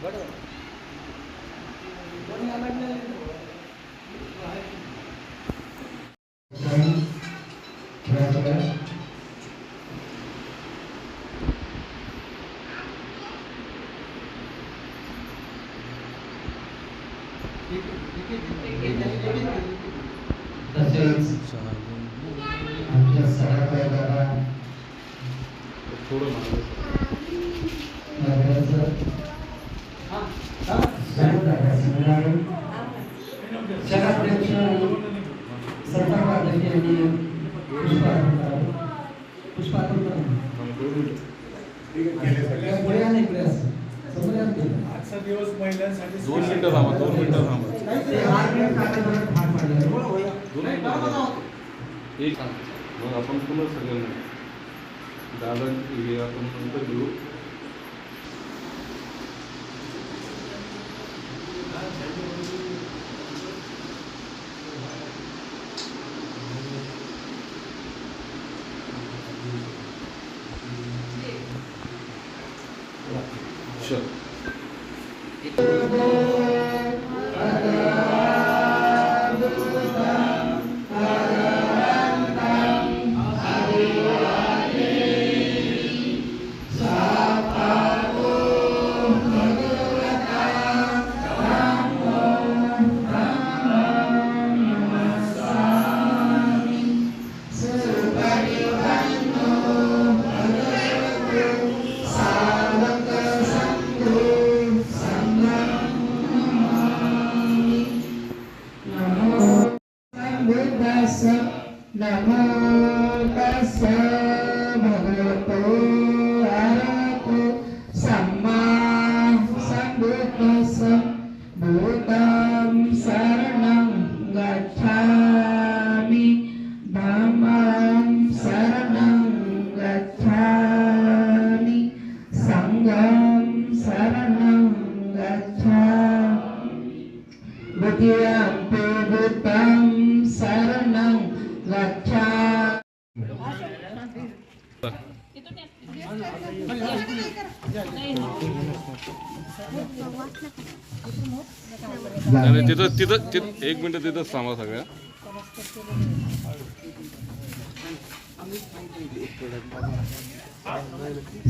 What? तसेच आमच्या सरकारध्यक्ष यांनी पुष्पार्पण पुष्पार्पण पुढे ना इकडे असं. आजचा दिवस महिलांसाठी दोन मिनिटं थांबा दोन मिनिटं थांबा. एक मग आपण पुन्हा सगळ्यांना दादा हे आपण नंतर घेऊ. Sure. शरणं गच्छामि धम्मं शरणं गच्छामि सङ्घं शरणं गच्छामि द्वितीयम्पि बुद्धं शरणं गच्छामि नाही नाही, तिथं तिथं तिथं एक मिनिट तिथंच थांबा सगळ्या.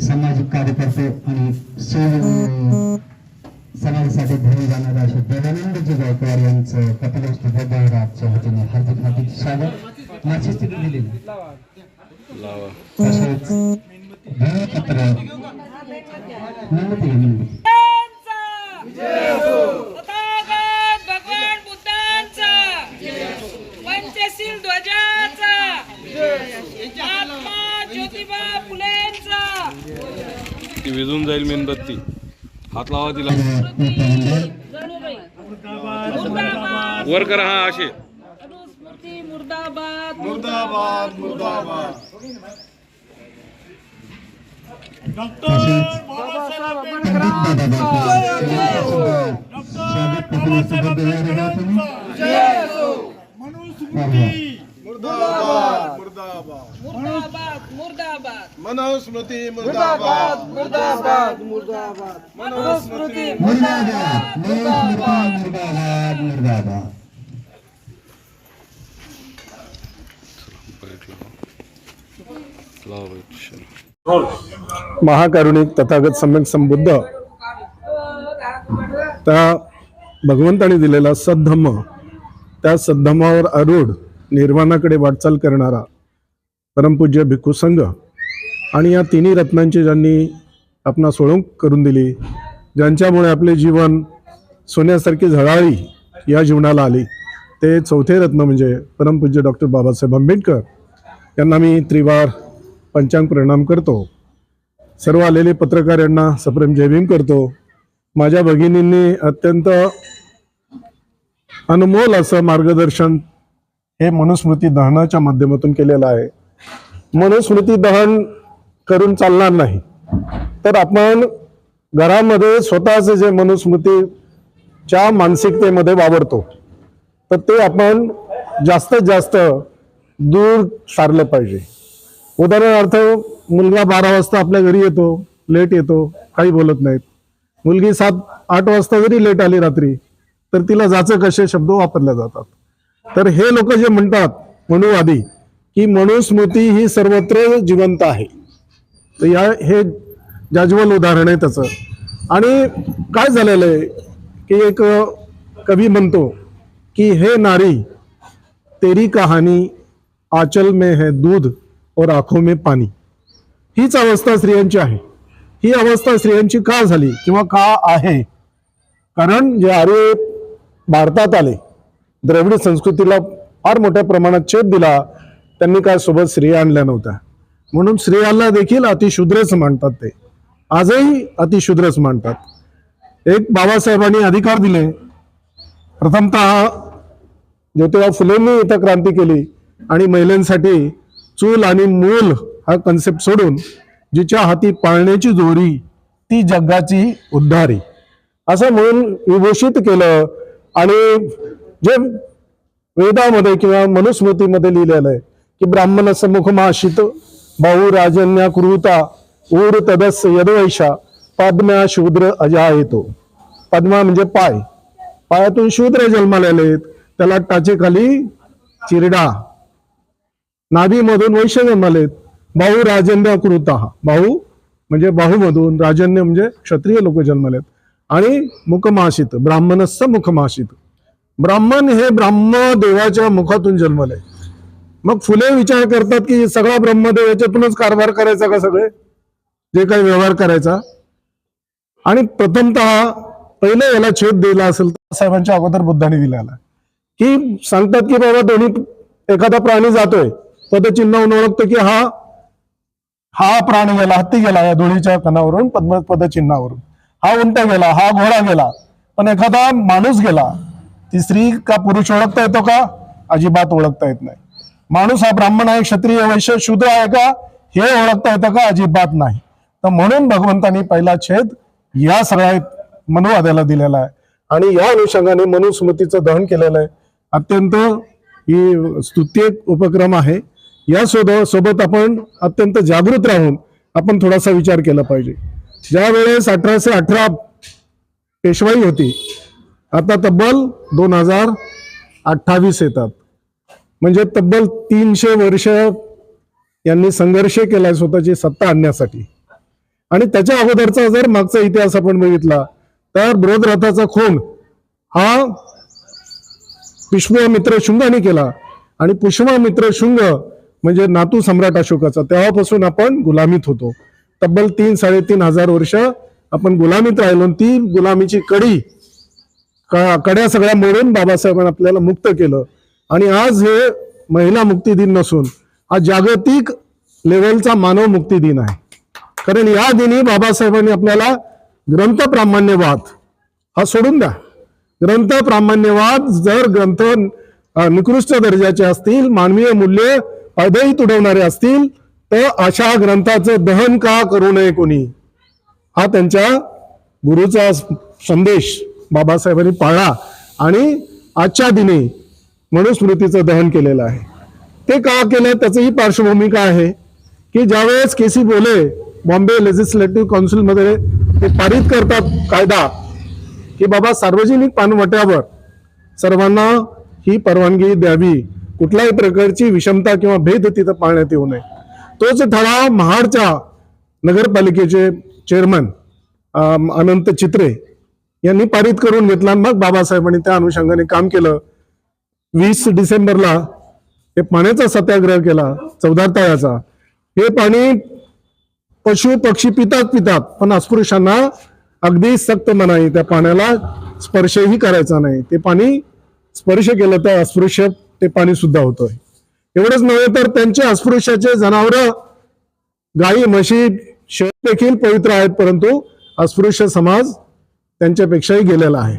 सामाजिक कार्यकर्ते आणि सेव समाजासाठी धरून जाणारे असे देवानंदजी गायकवाड यांचं कपिलवस्तू बौद्धराजच्या वतीने हार्दिक हार्दिक स्वागत. माझी स्थिती दिलेली. लावा. तसेच ती विजून जाईल मेणबत्ती. हात लावा तिला. वर करा हा असे. अनुस्मृती मुर्दाबाद. मुर्दाबाद मुर्दाबाद डॉक्टर तसेच बाबासाहेब पंडित दादा मनुस्मृती मुर्दाबाद मुर्दाबाद मुर्दाबाद. मुर्दाबाद मनुस्मृती मुर्दाबाद मुर्दाबाद. मुर्दाबाद मनुस्मृती मुर्दाबाद. महाकारुणिक तथागत सम्यक संबुद्ध. त्या भगवंताने दिलेला सद्धम्म त्या सद्धम्मावर आरूढ निर्वाणाकडे वाटचाल करणारा परमपूज्य भिक्खू संघ आणि या तिन्ही रत्नांची ज्यांनी आपणा सोळंक करून दिली ज्यांच्यामुळे आपले जीवन सोन्यासारखी झळाळी या जीवनाला आली. ते चौथे रत्न म्हणजे परमपूज्य डॉक्टर बाबासाहेब आंबेडकर त्यांना मी त्रिवार पंचांग प्रणाम करतो. सर्व आलेले पत्रकार यांना सप्रेम जयभीम करतो. माझ्या भगिनींनी अत्यंत अनमोल असं मार्गदर्शन हे मनुस्मृती दहनाच्या माध्यमातून केलेलं आहे. मनुस्मृती दहन करून चालणार नाही. तर आपण घरामध्ये स्वतःचे जे मनुस्मृतीच्या मानसिकतेमध्ये वावरतो तर ते आपण जास्तीत जास्त दूर सारलं पाहिजे. उदाहरणार्थ मुलगा बारा वाजता आपल्या घरी येतो लेट येतो काही बोलत नाहीत. मुलगी सात आठ वाजता जरी लेट आली रात्री तर तिला जाचं कसे शब्द वापरले जातात. तर हे लोक जे म्हणतात मनुवादी की मनुस्मृती ही सर्वत्र जिवंत आहे. तर या हे जाज्वल उदाहरण आहे त्याचं. आणि काय झालेलं आहे की एक कवी म्हणतो की हे नारी तेरी कहाणी आचल में है दूध और आंखों में पाणी हीच अवस्था स्त्रियांची आहे. ही अवस्था स्त्रियांची का झाली किंवा का आहे? कारण जे आर्य भारतात आले द्रविड संस्कृतीला फार मोठ्या प्रमाणात छेद दिला त्यांनी काय सोबत स्त्रिया आणल्या नव्हत्या. म्हणून स्त्रियांना देखील अतिशूद्रच मानतात ते. आजही अतिशूद्रच मानतात. एक बाबासाहेबांनी अधिकार दिले. प्रथमतः ज्योतिबा फुलेंनी इथं क्रांती केली. आणि महिलांसाठी चूल आणि मूल हा कन्सेप्ट सोडून जिच्या हाती पाळण्याची जोरी ती जगाची उद्धारी. असं म्हणून विभूषित केलं आणि जे वेदामध्ये किंवा मनुस्मृतीमध्ये लिहिलेलं आहे की ब्राह्मण समुख माशित भाऊ राजन्या कुरुता ऊर तदस यदवैशा पद्म्या शूद्र अजा येतो पद्मा म्हणजे पाय. पायातून शूद्र जन्माला आलेत. त्याला टाचे खाली चिरडा. नाभीमधून वैश्य जन्मालेत भाऊ राजन्य कृता भाऊ म्हणजे बाहूमधून राजन्य म्हणजे क्षत्रिय लोक जन्मलेत. आणि मुखमाशित ब्राह्मणस्थ मुखमाशित. ब्राह्मण हे ब्राह्म देवाच्या मुखातून जन्मले. मग फुले विचार करतात की सगळा ब्रह्मदेव याच्यातूनच कारभार करायचा का सगळे? जे काही व्यवहार करायचा. आणि प्रथमतः पहिले याला छेद दिला असेल तर साहेबांच्या अगोदर बुद्धाने दिलेला. की सांगतात की बाबा दोन्ही एखादा प्राणी जातोय. पदचिन्हावरून ओळखतो की हा हा प्राणी गेला हत्ती गेला या दोन्हीच्या कणावरून पद्म पदचिन्हावरून. हा उंट गेला हा घोडा गेला पण एखादा माणूस गेला ती स्त्री का पुरुष ओळखता येतो का? अजिबात ओळखता येत नाही. माणूस हा ब्राह्मण आहे क्षत्रिय वैश्य शूद्र आहे का? हे ओळखता येतं का? अजिबात नाही. तर म्हणून भगवंतांनी पहिला छेद या सगळ्या मनुवाद्याला दिलेला आहे. आणि या अनुषंगाने मनुस्मृतीचं दहन केलेलं आहे. अत्यंत ही स्तुती उपक्रम आहे. या सोबत सोबत आपण अत्यंत जागृत राहून आपण थोडासा विचार केला पाहिजे. ज्या वेळेस अठराशे अठरा पेशवाई होती आता तब्बल दोन हजार अठ्ठावीस येतात. म्हणजे तब्बल तीनशे वर्ष यांनी संघर्ष केलाय स्वतःची सत्ता आणण्यासाठी. आणि त्याच्या अगोदरचा जर मागचा इतिहास आपण बघितला तर बृहद्रथाचा खून हा पुष्पमित्र शुंगाने केला. आणि पुष्पमित्र शुंग म्हणजे नातू सम्राट अशोकाचा. तेव्हापासून आपण गुलामीत होतो. तब्बल तीन साडेतीन हजार वर्ष आपण गुलामीत राहिलो ती गुलामीची कडी क- कड्या सगळ्या मोडून बाबासाहेबांनी आपल्याला मुक्त केलं. आणि आज हे महिला मुक्ती दिन नसून हा जागतिक लेवलचा मानव मुक्ती दिन आहे. कारण या दिनी बाबासाहेबांनी आपल्याला ग्रंथ प्रामाण्यवाद हा सोडून द्या. ग्रंथ प्रामाण्यवाद जर ग्रंथ निकृष्ट दर्जाचे असतील मानवीय मूल्य पायदळी तुडवणारे असतील तर अशा ग्रंथाचं दहन का करू नये कोणी? हा त्यांच्या गुरुचा संदेश बाबासाहेबांनी पाळला आणि आजच्या दिनी मनुस्मृतीचं दहन केलेलं आहे. ते का केलं? त्याचंही पार्श्वभूमिका आहे? की ज्यावेळेस के सी बोले बॉम्बे लेजिस्लेटिव्ह काउन्सिलमध्ये ते पारित करतात कायदा की बाबा सार्वजनिक पानवट्यावर सर्वांना ही परवानगी द्यावी. कुठल्याही प्रकारची विषमता किंवा भेद तिथं पाळण्यात येऊ नये. तोच ठराव महाडच्या नगरपालिकेचे चेअरमन अनंत चित्रे यांनी पारित करून घेतला. मग बाबासाहेबांनी त्या अनुषंगाने काम केलं. वीस डिसेंबरला हे पाण्याचा सत्याग्रह केला चौदा तळ्याचा. हे पाणी पशु पक्षी पितात पितात पण अस्पृश्यांना अगदी सक्त मनाई त्या पाण्याला स्पर्शही करायचा नाही. ते पाणी स्पर्श केलं तर अस्पृश्य ते पाणी सुद्धा होतंय. एवढंच नव्हे तर त्यांचे अस्पृश्याचे जनावर गाई म्हशी शेत देखील पवित्र आहेत परंतु अस्पृश्य समाज त्यांच्यापेक्षाही गेलेला आहे.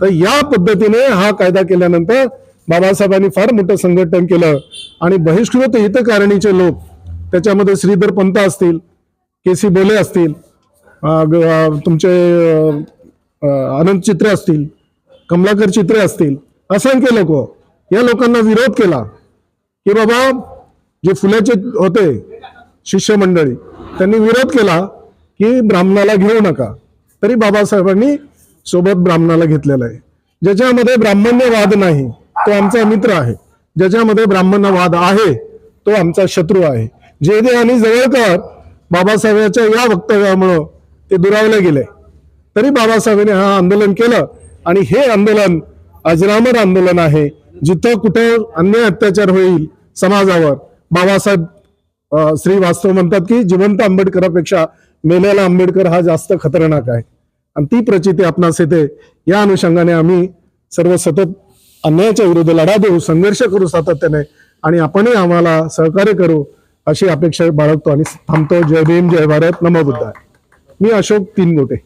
तर या पद्धतीने हा कायदा केल्यानंतर बाबासाहेबांनी फार मोठं संघटन केलं आणि बहिष्कृत हितकारणीचे लोक त्याच्यामध्ये श्रीधर पंत असतील के सी बोले असतील तुमचे अनंत चित्रे असतील कमलाकर चित्रे असतील असंख्य लोक या लोकांना विरोध केला की बाबा जे फुल्याचे होते शिष्यमंडळी त्यांनी विरोध केला की ब्राह्मणाला घेऊ नका. तरी बाबासाहेबांनी सोबत ब्राह्मणाला घेतलेला आहे. ज्याच्यामध्ये ब्राह्मण्यवाद नाही तो आमचा मित्र आहे. ज्याच्यामध्ये ब्राह्मणवाद आहे तो आमचा शत्रू आहे. जेदे आणि जवळकर बाबासाहेबांच्या या वक्तव्यामुळं ते दुरावले गेले. तरी बाबासाहेबांनी हा आंदोलन केलं आणि हे आंदोलन अजरामर आंदोलन आहे जिथं कुठं अन्याय अत्याचार होईल समाजावर. बाबासाहेब श्रीवास्तव म्हणतात की जिवंत आंबेडकरापेक्षा मेलेला आंबेडकर हा जास्त खतरनाक आहे. आणि ती प्रचिती आपणास येते. या अनुषंगाने आम्ही सर्व सतत अन्यायाच्या विरुद्ध लढा देऊ संघर्ष करू सातत्याने आणि आपणही आम्हाला सहकार्य करू अशी अपेक्षा बाळगतो आणि थांबतो. जय भीम जय भारत. नमो बुद्धाय. मी अशोक तीन गोटे